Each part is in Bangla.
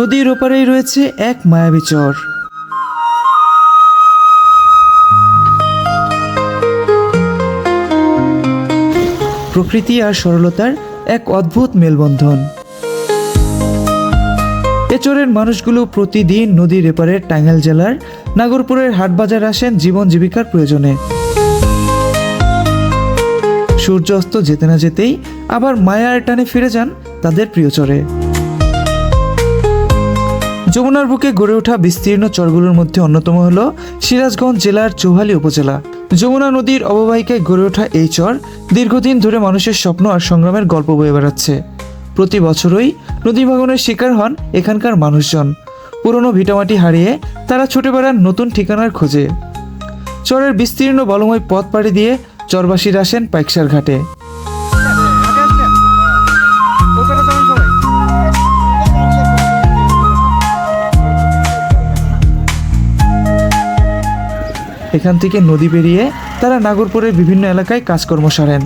নদীর ওপারেই রয়েছে এক মায়াবী চর। প্রকৃতি আর সরলতার এক অদ্ভুত মেলবন্ধন। এ চরের মানুষগুলো প্রতিদিন নদীর এপারে টাঙ্গাইল জেলার নাগরপুরের হাটবাজার আসেন জীবন জীবিকার প্রয়োজনে। সূর্যাস্ত যেতে না যেতেই আবার মায়ার টানে ফিরে যান তাদের প্রিয় চরে। যমুনার বুকে গড়ে ওঠা বিস্তীর্ণ চরগুলোর মধ্যে অন্যতম হল সিরাজগঞ্জ জেলার চৌহালি উপজেলা। যমুনা নদীর অববাহিকায় গড়ে ওঠা এই চর দীর্ঘদিন ধরে মানুষের স্বপ্ন আর সংগ্রামের গল্প বয়ে বেড়াচ্ছে। প্রতি বছরই নদী ভাঙনের শিকার হন এখানকার মানুষজন। পুরনো ভিটামাটি হারিয়ে তারা ছুটে বেড়ান নতুন ঠিকানার খোঁজে। চরের বিস্তীর্ণ বলময় পথ পাড়ি দিয়ে চরবাসীরা আসেন পাইকসার ঘাটে। এখান থেকে নদী পেরিয়ে তারা নাগরপুরের বিভিন্ন এলাকায় কাজকর্ম সারেন।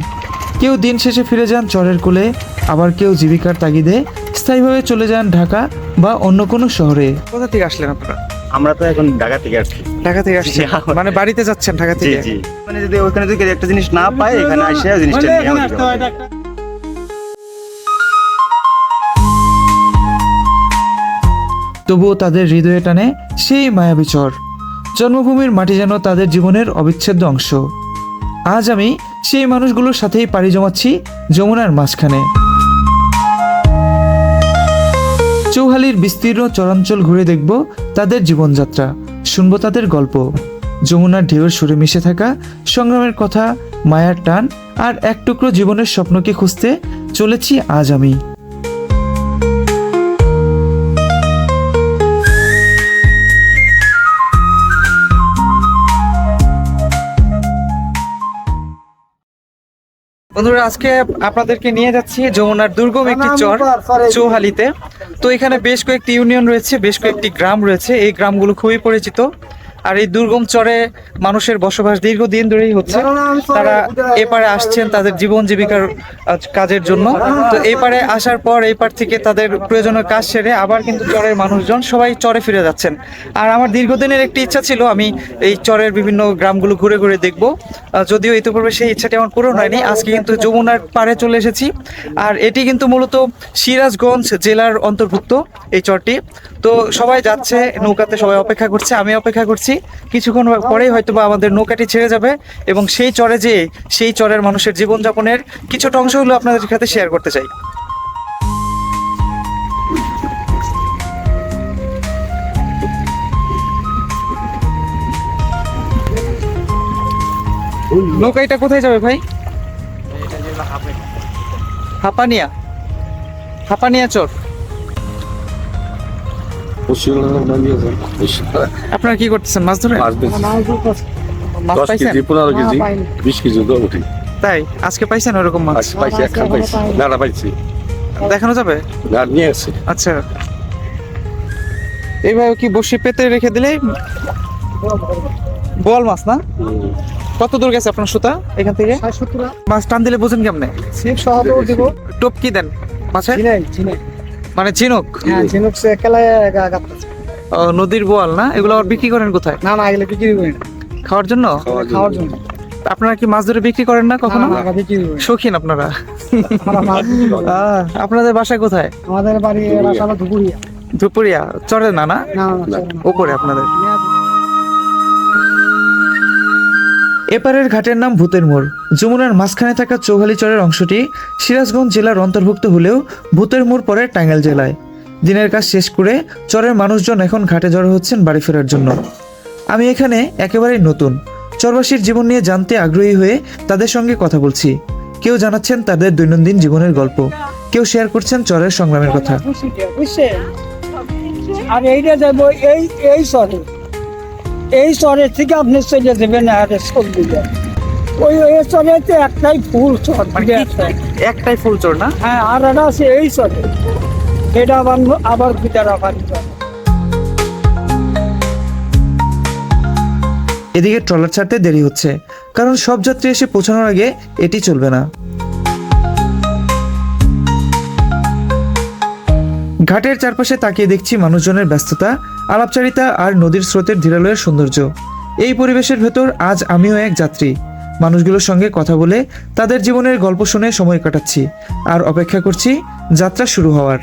কেউ দিন শেষে ফিরে যান চরের কোলে আবার কেউ জীবিকার তাগিদে স্থায়ীভাবে চলে যান ঢাকা বা অন্য কোনো শহরে। কোথা থেকে আসলেন আপনারা? আমরা তো এখন ঢাকা থেকে আসছি। ঢাকা থেকে আসছেন? মানে বাড়িতে যাচ্ছেন ঢাকা থেকে? মানে যদি ওখানে যদি একটা জিনিস না পাই এখানে আসে জিনিসটা নিয়ে। তবুও তাদের হৃদয়ে টানে সেই মায়াবী চর। জন্মভূমির মাটি যেন তাদের জীবনের অবিচ্ছেদ্য অংশ। আজ আমি সেই মানুষগুলোর সাথেই পাড়ি জমাচ্ছি যমুনার মাঝখানে। চৌহালির বিস্তীর্ণ চরাঞ্চল ঘুরে দেখব তাদের জীবনযাত্রা, শুনব তাদের গল্প। যমুনার ঢেউয়ের সুরে মিশে থাকা সংগ্রামের কথা, মায়ার টান আর এক টুকরো জীবনের স্বপ্নকে খুঁজতে চলেছি আজ আমি। বন্ধুরা আজকে আপনাদেরকে নিয়ে যাচ্ছি যমুনার দুর্গম একটি চর চৌহালিতে। তো এখানে বেশ কয়েকটি ইউনিয়ন রয়েছে বেশ কয়েকটি গ্রাম রয়েছে। এই গ্রামগুলো খুবই পরিচিত। আর এই দুর্গম চরে মানুষের বসবাস দীর্ঘদিন ধরেই হচ্ছে। তারা এপারে আসছেন তাদের জীবন জীবিকার কাজের জন্য। তো এপারে আসার পর এপার থেকে তাদের প্রয়োজনীয় কাজ সেরে আবার কিন্তু চরের মানুষজন সবাই চরে ফিরে যাচ্ছেন। আর আমার দীর্ঘদিনের একটি ইচ্ছা ছিল আমি এই চরের বিভিন্ন গ্রামগুলো ঘুরে ঘুরে দেখব। যদিও ইতিপূর্বে সেই ইচ্ছাটি আমার পূরণ হয়নি আজকে কিন্তু যমুনার পাড়ে চলে এসেছি। আর এটি কিন্তু মূলত সিরাজগঞ্জ জেলার অন্তর্ভুক্ত এই চরটি। তো সবাই যাচ্ছে নৌকাতে সবাই অপেক্ষা করছে আমি অপেক্ষা করছি। কিছুক্ষণ পরেই হয়তো বা আমাদের নৌকাটি ছেড়ে যাবে এবং সেই চরে যেয়ে সেই চরের মানুষের জীবনযাপনের কিছুটা অংশ হলো আপনাদের সাথে শেয়ার করতে চাই। নৌকাইটা কোথায় যাবে ভাই? হাপানিয়া। হাপানিয়া চর। আপনারা কি করতেছেন? মাছ ধরে দশ কেজি পনেরো কেজি বিশ কেজি উঠি। তাই? আজকে পাইছেন ওরকম মাছ? পাইছি একখান পাইছি। দেখানো যাবে? নিয়ে আসছে। আচ্ছা। এইভাবে কি বসে পেতে রেখে দিলে বল মাছ না? কত দূর গেছে আপনার সুতা এখান থেকে? মাছ টান দিলে বোঝেন কেমনে? ছিপ সহ তো টোপ কি দেন? মাছের? মানে চিনুক হ্যাঁ ঝিনুক সে একেলাই ও, নদীর বোয়াল না? এগুলো আবার বিক্রি করেন কোথায়? না না এগুলো বিক্রি করেন না। খাওয়ার জন্য? খাওয়ার জন্য। আপনারা কি মাছ ধরে বিক্রি করেন না কখনো? শৌখিন আপনারা। আপনাদের বাসা কোথায়? আমাদের বাড়ি বাসা হলো ধুপুরিয়া। দুপুরিয়া চড়ে না না। উপরে আপনাদের। এপারের ঘাটের নাম ভূতের মোড়। যমুনার মাঝখানে থাকা চৌহালি চরের অংশটি সিরাজগঞ্জ জেলার অন্তর্ভুক্ত হলেও ভূতের মোড় পরে টাঙ্গাইল জেলায়। দিনের কাজ শেষ করে চরের মানুষজন এখন ঘাটে জড়ো হচ্ছেন বাড়ি ফেরার জন্য। আমি এখানে একেবারেই নতুন। চরবাসীর জীবন নিয়ে জানতে আগ্রহী হয়ে তাদের সঙ্গে কথা বলছি। কেউ জানাচ্ছেন তাদের দৈনন্দিন জীবনের গল্প। কেউ শেয়ার করছেন চরের সংগ্রামের কথা। আর এইটা এই এই এই শহরের থেকে আপনি চলে যাবেন আর সবদিকে ওই ওই শহরেতে একটাই ফুল মানে একটাই। একটাই ফুল চর না? হ্যাঁ আর একটা আছে এই শহরে এটা আবার আবার ভিতরে আবার এদিকে ট্রলার ছাড়তে দেরি হচ্ছে কারণ সব যাত্রী এসে পৌঁছানোর আগে এটি চলবে না। ঘাটের চারপাশে তাকিয়ে দেখছি মানুষজনের ব্যস্ততা আলাপচারিতা আর নদীর স্রোতের ধীরালয়ের সৌন্দর্য। এই পরিবেশের ভেতর আজ আমিও এক যাত্রী। মানুষগুলোর সঙ্গে কথা বলে তাদের জীবনের গল্প শুনে সময় কাটাচ্ছি আর অপেক্ষা করছি যাত্রা শুরু হওয়ার।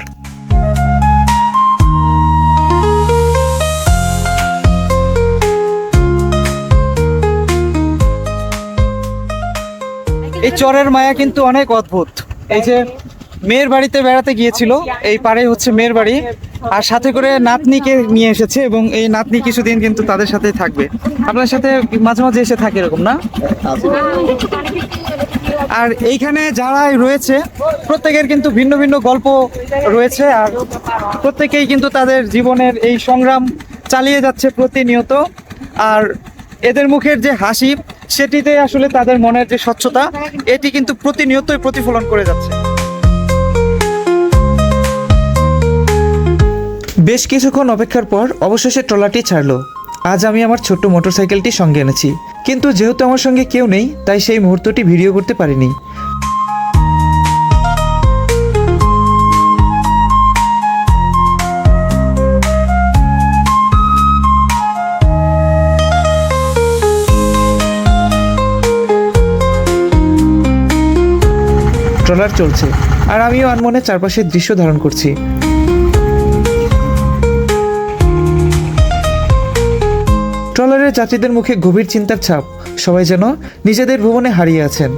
এই চরের মায়া কিন্তু অনেক অদ্ভুত। এই যে মেয়ের বাড়িতে বেড়াতে গিয়েছিল, এই পাড়ে হচ্ছে মেয়ের বাড়ি। আর সাথে করে নাতনিকে নিয়ে এসেছে এবং এই নাতনি কিছুদিন কিন্তু তাদের সাথেই থাকবে। আপনার সাথে মাঝে মাঝে এসে থাকে এরকম, না? আর এইখানে যারা রয়েছে, প্রত্যেকের কিন্তু ভিন্ন ভিন্ন গল্প রয়েছে আর প্রত্যেকেই কিন্তু তাদের জীবনের এই সংগ্রাম চালিয়ে যাচ্ছে প্রতিনিয়ত। আর এদের মুখের যে হাসি, সেটিতে আসলে তাদের মনের যে স্বচ্ছতা, এটি কিন্তু প্রতিনিয়তই প্রতিফলন করে যাচ্ছে। বেশ কিছুক্ষণ অপেক্ষার পর অবশেষে ট্রলারটি ছাড়লো। আজ আমি আমার ছোট্ট মোটরসাইকেলটি সঙ্গে এনেছি। কিন্তু যেহেতু আমার সঙ্গে কেউ নেই, তাই সেই মুহূর্তটি ভিডিও করতে পারিনি। ট্রলার চলছে। আর আমিও আনমনে চারপাশের দৃশ্য ধারণ করছি। ট্রলারের যাত্রীদের মুখে গভীর চিন্তার ছাপ। সবাই যেন নিজেদের ভুবনে হারিয়ে আছেন।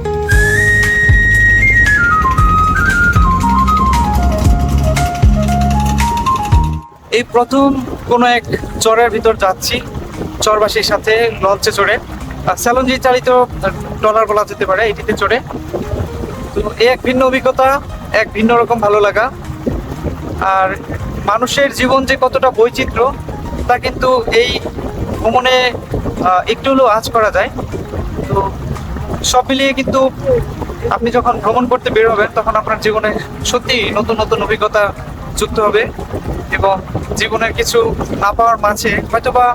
এই প্রথম কোনো এক চরের ভিতর যাচ্ছি। চরবাসীর সাথে লঞ্চে চড়ে। স্যালঞ্জি চালিত ট্রলার বলা যেতে পারে, এটিতে চড়ে। তো এই এক ভিন্ন অভিজ্ঞতা, এক ভিন্ন রকম ভালো লাগা। আর মানুষের জীবন যে কতটা বৈচিত্র্য, তা কিন্তু এই ভ্রমণে একটু হলেও আজ করা যায়। তো সব মিলিয়ে কিন্তু আপনি যখন ভ্রমণ করতে বের হবেন, তখন আপনার জীবনে সত্যি নতুন নতুন অভিজ্ঞতা যুক্ত হবে এবং জীবনের কিছু না পাওয়ার মাঝে হয়তো বা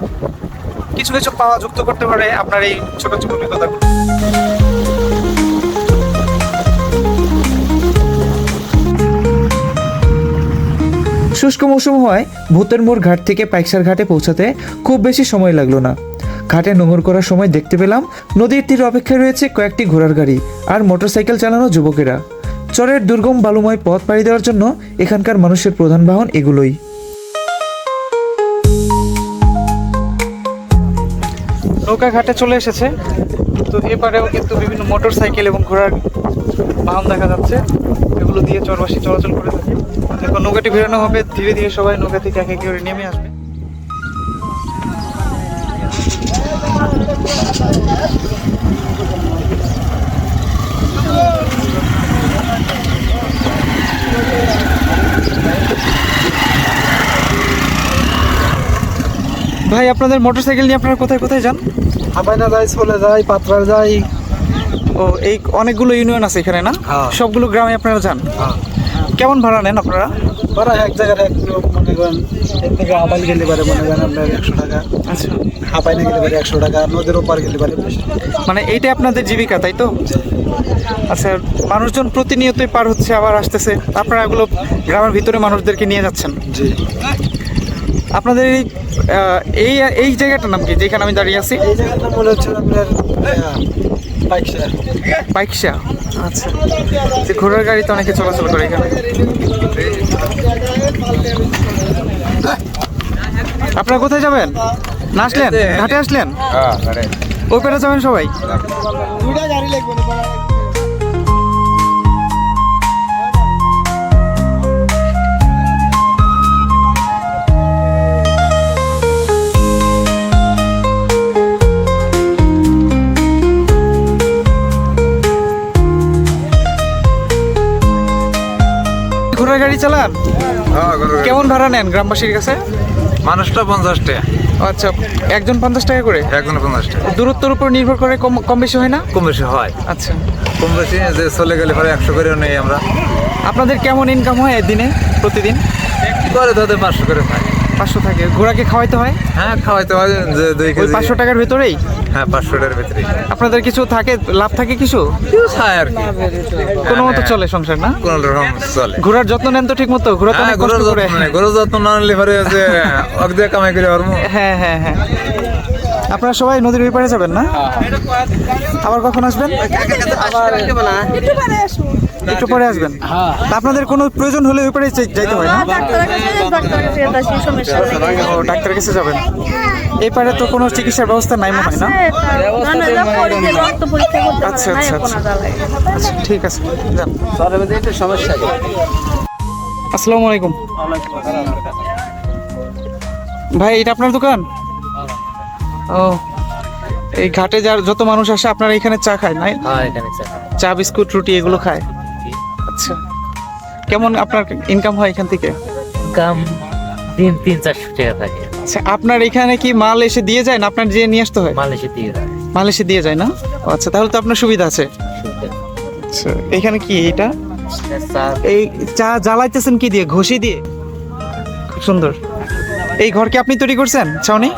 কিছু কিছু পাওয়া যুক্ত করতে পারে আপনার এই ছোট ছোট অভিজ্ঞতা শুষ্ক মৌসুম হওয়ায় ভূতের মোড় ঘাট থেকে পাইকসার ঘাটে পৌঁছাতে খুব বেশি সময় লাগল না। ঘাটে নোঙর করার সময় দেখতে পেলাম, নদীর তীরে অপেক্ষায় রয়েছে কয়েকটি ঘোড়ার গাড়ি আর মোটরসাইকেল চালানো যুবকেরা। চরের দুর্গম বালুময় পথ পাড়ি দেওয়ার জন্য এখানকার মানুষের প্রধান বাহন এগুলোই। নৌকা ঘাটে চলে এসেছে। তো এপারেও কিন্তু বিভিন্ন মোটর সাইকেল এবং ঘোড়ার বাহন দেখা যাচ্ছে। এগুলো দিয়ে চরবাসী চলাচল করে থাকে। এখন নৌকাটি বেরোনো হবে। ধীরে ধীরে সবাই নৌকা থেকে এক করে নেমে আসবে। ভাই, আপনাদের মোটরসাইকেল নিয়ে আপনারা কোথায় কোথায় যান? হাবাইনা যাই, চলে যাই, পাত্রার যাই। ও এই অনেকগুলো ইউনিয়ন আছে এখানে না? হ্যাঁ। সবগুলো গ্রামে আপনারা যান? কেমন ভাড়া নেন আপনারা? ওরা এক জায়গায় এক মনে করেন এর থেকে হাবাইল গেলে পারে মনে করেন আপনার একশো টাকা। আচ্ছা। হাবাইনা গেলে পারে একশো টাকা নদীর ওপার গেলে পারে মানে এইটা আপনাদের জীবিকা তাই তো? আচ্ছা মানুষজন প্রতিনিয়তই পার হচ্ছে আবার আসতেছে। আপনারা এগুলো গ্রামের ভিতরে মানুষদেরকে নিয়ে যাচ্ছেন। জি। আপনাদের এই এই এই জায়গাটার নাম কি? যেখানে আমি দাঁড়িয়ে আছি? এই জায়গাটা মনে হচ্ছে আপনার বাইকশা আচ্ছা। যে ঘোড়ার গাড়িতে অনেকে চলাচল করে এখানে। আপনারা কোথায় যাবেন? না আসলেন? ঘাটে আসলেন? ওই পেটে যাবেন সবাই? গাড়ি। চালান? কেমন ভাড়া নেন গ্রামবাসীর কাছে? মানুষটা পঞ্চাশ টাকা। আচ্ছা একজন পঞ্চাশ টাকা করে? একজন পঞ্চাশ টাকা। দূরত্বের উপর নির্ভর করে কম কম বেশি হয় না? কম বেশি হয়। আচ্ছা। কম বেশি যে চলে গেলে পরে একশো করেও নেই আমরা। আপনাদের কেমন ইনকাম হয় দিনে প্রতিদিন? করে তাদের পাঁচশো করে পাই পাঁচশো থাকে। ঘোড়াকে খাওয়াইতে হয়? হ্যাঁ খাওয়াইতে হয় যে দুই কেজি। পাঁচশো টাকার ভিতরেই? হ্যাঁ পাঁচশোটার ভিতরে আপনাদের কিছু থাকে? লাভ থাকে কিছু? কেউ খায় আর কি। কোনো মতো চলে সংসার না? কোন রকম চলে। ঘোড়ার যত্ন নেন তো ঠিক মতো। ঘোড়া তো হ্যাঁ অনেক কষ্ট করে। যত্ন যত্ন না নিলে পরে যে অর্ধেক কামাই করে পারব। হ্যাঁ হ্যাঁ হ্যাঁ। আপনারা সবাই নদীর ওই পারে যাবেন না? আবার কখন আসবেন? একটু পরে আসবেন। তা আপনাদের কোনো প্রয়োজন হলে ওই পারে যাই- যাইতে হয় না? ডাক্তারের কাছে ডাক্তারের কাছে সমস্যা যাবেন। এই পারে তো কোনো চিকিৎসার ব্যবস্থা নাই মনে হয় না? পরে পারে, আচ্ছা, আচ্ছা, আচ্ছা। আচ্ছা ঠিক আছে যান। আসসালামু আলাইকুম। ভাই এটা আপনার দোকান? ও এই ঘাটে যার যত মানুষ আসে আপনারা এখানে চা খায় নাই? চা বিস্কুট রুটি এগুলো খায়? আচ্ছা। কেমন আপনার ইনকাম হয় এখান থেকে? কাম তিন তিন চারশো টাকা থাকে। আচ্ছা আপনার এখানে কি মাল এসে দিয়ে যায় না আপনার যে নিয়ে আসতে হয়? মালয়েশিয়া দিয়ে দেয় মাল এসে দিয়ে যায় না? আচ্ছা তাহলে তো আপনার সুবিধা আছে। আচ্ছা এখানে কি এটা এই চা জ্বালাইতেছেন কি দিয়ে? ঘষি দিয়ে? খুব সুন্দর। এই ঘর কি আপনি তৈরি করছেন ছাউনি?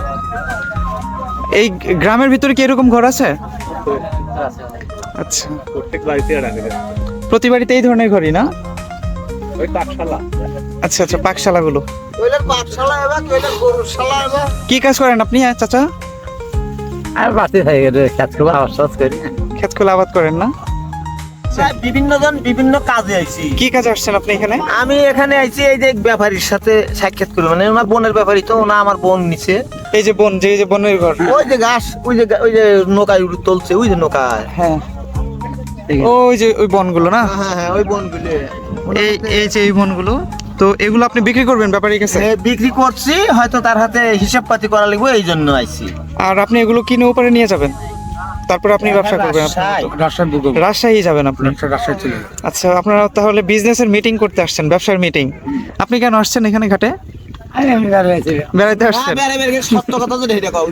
এই গ্রামের ভিতরে কি এরকম ঘর আছে? আচ্ছা। প্রত্যেক বাড়িতে রাখে প্রতি বাড়িতে এই ধরনের ঘরই না? ওই পাকশালা। আচ্ছা আচ্ছা পাকশালাগুলো। কি কাজ করেন আপনি হ্যাঁ, চাচা? আর বাতি হয়ে গেলে খেত আওয়াজ করি। ক্ষেত খোলা আবাদ করেন না? বিভিন্ন জন বিভিন্ন কাজে আইছি। কি কাজে আসছেন আপনি এখানে? আমি এখানে আইছি এই যে ব্যাপারীর সাথে সাক্ষাৎ করি। মানে ওনার বোনের ব্যাপারী তো ওনা আমার বোন নিছে। এই যে বন যে এই যে বনের ঘর। ওই যে ঘাস ওই যে ওই যে নৌকায় তুলছে ওই যে নৌকায়। হ্যাঁ। ওই যে ওই বনগুলো না? হ্যাঁ হ্যাঁ ওই বনগুলো। এই এই যে এই বনগুলো। তো এগুলো আপনি বিক্রি করবেন ব্যাপারীর কাছে? বিক্রি করছি হয়তো তার হাতে হিসাব পাতি করা লাগবে এই জন্য আইছি। আর আপনি এগুলো কিনে উপরে নিয়ে যাবেন? তারপর আপনি ব্যবসা করবেন আপনার রাজশাহী। যাবেন আপনি। আচ্ছা আপনারা তাহলে বিজনেসের মিটিং করতে আসছেন ব্যবসার মিটিং আপনি কেন আসছেন এখানে ঘাটে? বেড়াইতে আসছেন? সত্য কথা আমি।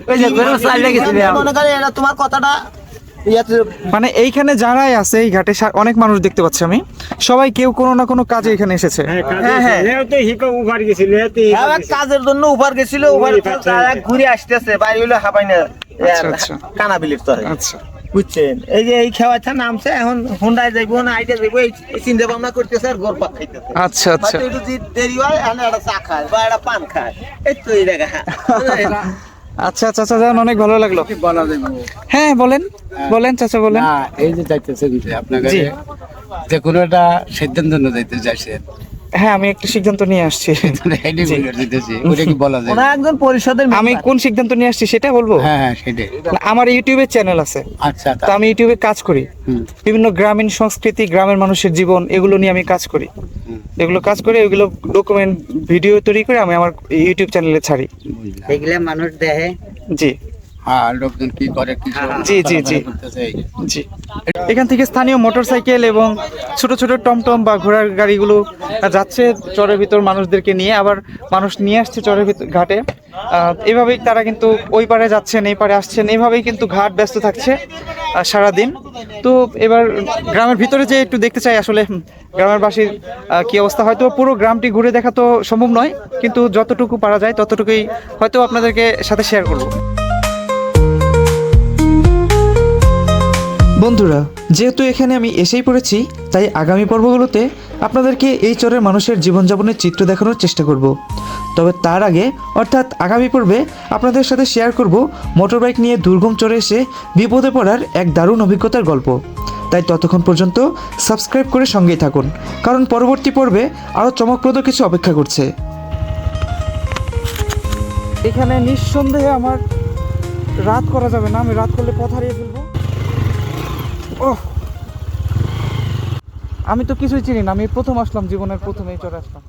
মনে করি এটা তোমার কথাটা মানে এইখানে যারাই আছে এই ঘাটে অনেক মানুষ দেখতে পাচ্ছি আমি। সবাই কেউ কোনো না কোনো কাজে এখানে এসেছে। হ্যাঁ হ্যাঁ হ্যাঁ, কাজের জন্য উপার গেছিল ঘুরে আসতেছে বাড়ি হইল হাবাই না আচ্ছা, আচ্ছা। কানাবিলির তরে। আচ্ছা। বুঝছেন? এই যে এই খেওয়াটা নামছে এখন হুন্ডায় যাইবো না আইটা যাইবো এই চিন্তা ভাবনা করতেছে আর গোর পাক খাইতেছে। আচ্ছা আচ্ছা। একটু যদি দেরি হয় এখন একটা চা খায় বা একটা পান খায়। এই তো এই জায়গা আচ্ছা চাচা যান অনেক ভালো লাগল। হ্যাঁ বলেন বলেন চাচা বলেন। এই যে যাইতেছেন যে আপনার কাছে যে কোনো একটা সিদ্ধান্ত নিতে যাইতে চাইছেন হ্যাঁ আমি একটা সিদ্ধান্ত নিয়ে আসছি। ওরা একজন পরিষদের আমি কোন সিদ্ধান্ত নিয়ে আসছি সেটা বলব? হ্যাঁ হ্যাঁ আমার ইউটিউবে চ্যানেল আছে। আচ্ছা তো আমি ইউটিউবে কাজ করি। বিভিন্ন গ্রামীণ সংস্কৃতি গ্রামের মানুষের জীবন এগুলো নিয়ে আমি কাজ করি। এগুলো কাজ করে এগুলো ডকুমেন্ট ভিডিও তৈরি করে আমি আমার ইউটিউব চ্যানেলে ছাড়ি। এগুলা মানুষ দেখে। জি। হ্যাঁ লোকজন কি করে কি জি, জি, জি। করতেছে এই যে। জি। এখান থেকে স্থানীয় মোটরসাইকেল এবং ছোট ছোট টমটম বা ঘোড়ার গাড়িগুলো যাচ্ছে চরের ভিতর মানুষদেরকে নিয়ে। আবার মানুষ নিয়ে আসছে চরের ভিতর ঘাটে। এভাবেই তারা কিন্তু ওই পারে যাচ্ছেন এই পারে আসছেন। এইভাবেই কিন্তু ঘাট ব্যস্ত থাকছে সারাদিন। তো এবার গ্রামের ভিতরে যে একটু দেখতে চাই আসলে গ্রামের বাসীর কি অবস্থা। হয়তো পুরো গ্রামটি ঘুরে দেখা তো সম্ভব নয় কিন্তু যতটুকু পারা যায় ততটুকুই হয়তো আপনাদেরকে সাথে শেয়ার করব। বন্ধুরা, যেহেতু এখানে আমি এসেই পড়েছি, তাই আগামী পর্বগুলোতে আপনাদেরকে এই চরের মানুষের জীবনযাপনের চিত্র দেখানোর চেষ্টা করব। তবে তার আগে, অর্থাৎ আগামী পর্বে আপনাদের সাথে শেয়ার করব মোটরবাইক নিয়ে দুর্গম চরে এসে বিপদে পড়ার এক দারুণ অভিজ্ঞতার গল্প। তাই ততক্ষণ পর্যন্ত সাবস্ক্রাইব করে সঙ্গেই থাকুন, কারণ পরবর্তী পর্বে আরও চমকপ্রদ কিছু অপেক্ষা করছে। এখানে নিঃসন্দেহে আমার রাত করা যাবে না, আমি রাত করলে পথ হারিয়ে ফেলব। ওহ। আমি তো কিছুই চিনি না আমি প্রথম আসলাম জীবনের প্রথম এই চরে আসলাম।